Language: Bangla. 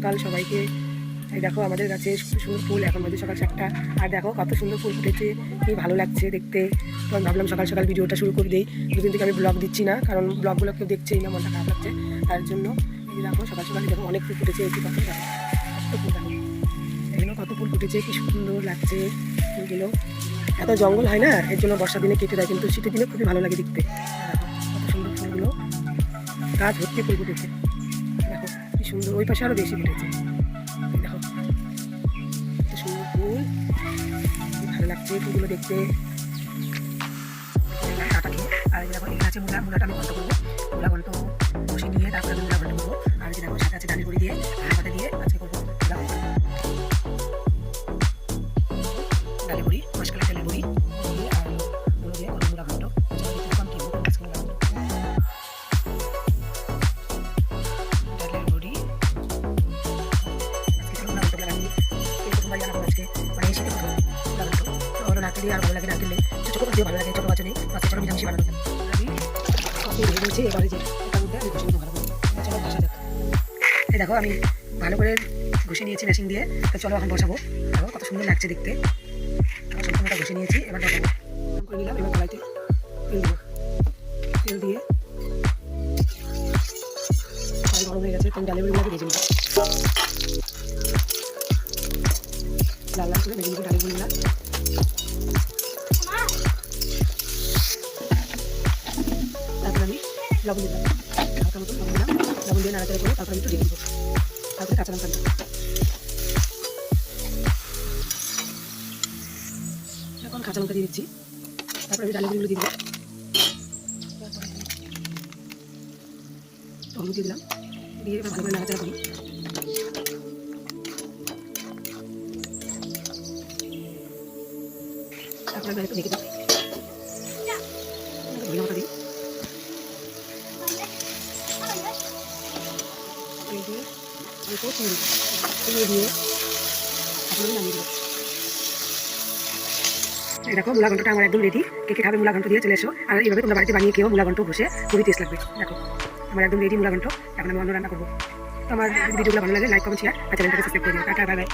সকাল সবাইকে। এই দেখো আমাদের কাছে সুন্দর ফুল, এখন বাজে সকাল সাতটা। আর দেখো কত সুন্দর ফুল ফুটেছে, কি ভালো লাগছে দেখতে। তো আমি ভাবলাম সকাল সকাল ভিডিওটা শুরু করে দিই। দুদিন থেকে আমি ব্লগ দিচ্ছি না, কারণ ব্লগগুলো কেউ দেখছেই না, মনটা খারাপ লাগছে। তার জন্য এই দেখো সকাল সকাল দেখো অনেক ফুল ফুটেছে, এই কত এগুলো কত ফুল ফুটেছে, কি সুন্দর লাগছে ফুলগুলো। এত জঙ্গল হয় না, এর জন্য বর্ষা দিনে কেটে দেয়, কিন্তু শীতের দিনে খুবই ভালো লাগে দেখতে। দেখো কত সুন্দর ফুলগুলো। গাছ ভর্তি ফুল ফুটেছে, দেখো। সুন্দর, ওই পাশে আরও বেশি ফুটেছে দেখো এত সুন্দর ফুল। ভালো লাগছে ফুলগুলো দেখতে। আর দেখো, এখানে আছে মূলা। মূলাটা আমি ঘন্ট করব। মূলা ঘন্ট বসে নিয়ে তারপরে নারকেল দিয়ে আর ভালো লাগে নারকেল ছোটো দিয়ে ভালো লাগে ছোটো বাচ্চা নেই বাচ্চা। আমি এবারে যে আমি ঘষে নেব ভালো চলো ঘষা যাক এই দেখো, আমি ভালো করে ঘষে নিয়েছি মেশিন দিয়ে। তো চলো এখন বসাবো। দেখো, কত সুন্দর লাগছে দেখতে। আমার ঘষে নিয়েছি, এবার দেখাবো। করে নিলাম, এবার কড়াইতে তেল দেবো। তেল দিয়ে গরম হয়ে গেছে ডালের বড়িগুলোকে ভেজে নিলাম। করে ভেজে নিচ্ছি ডালের তারপর আমি লবণ দিলাম হালকা মতো লবণ দিলাম লবণ দিয়ে নাড়াচাড়া করে তারপর আমি একটু দিয়ে দিব তারপরে কাঁচা লঙ্কা দিলাম এখন কাঁচা লঙ্কা দিয়ে দিচ্ছি। তারপরে আমি ডালিগুলো দিয়ে দিলাম। হলুদ দিয়ে দিলাম দিয়ে ভালো করে নাড়াচাড়া করি। আমি একটু দেবো এই দেখো মূলা ঘন্টটা আমার একদম রেডি কে কে খাবে মূলা ঘন্ট দিয়ে চলে এসো। আর এইভাবে তোমরা বাড়িতে বানিয়ে খেয়েও মূলা ঘন্ট বসে খুবই টেস্ট লাগবে। দেখো, আমার একদম রেডি মূলা ঘন্ট এখন আমি অন্য রান্না করব। আমার ভিডিওগুলো ভালো লাগে লাইক কমেন্ট শেয়ার আর চ্যানেলটাকে সাবস্ক্রাইব করে দিও। Tata bye bye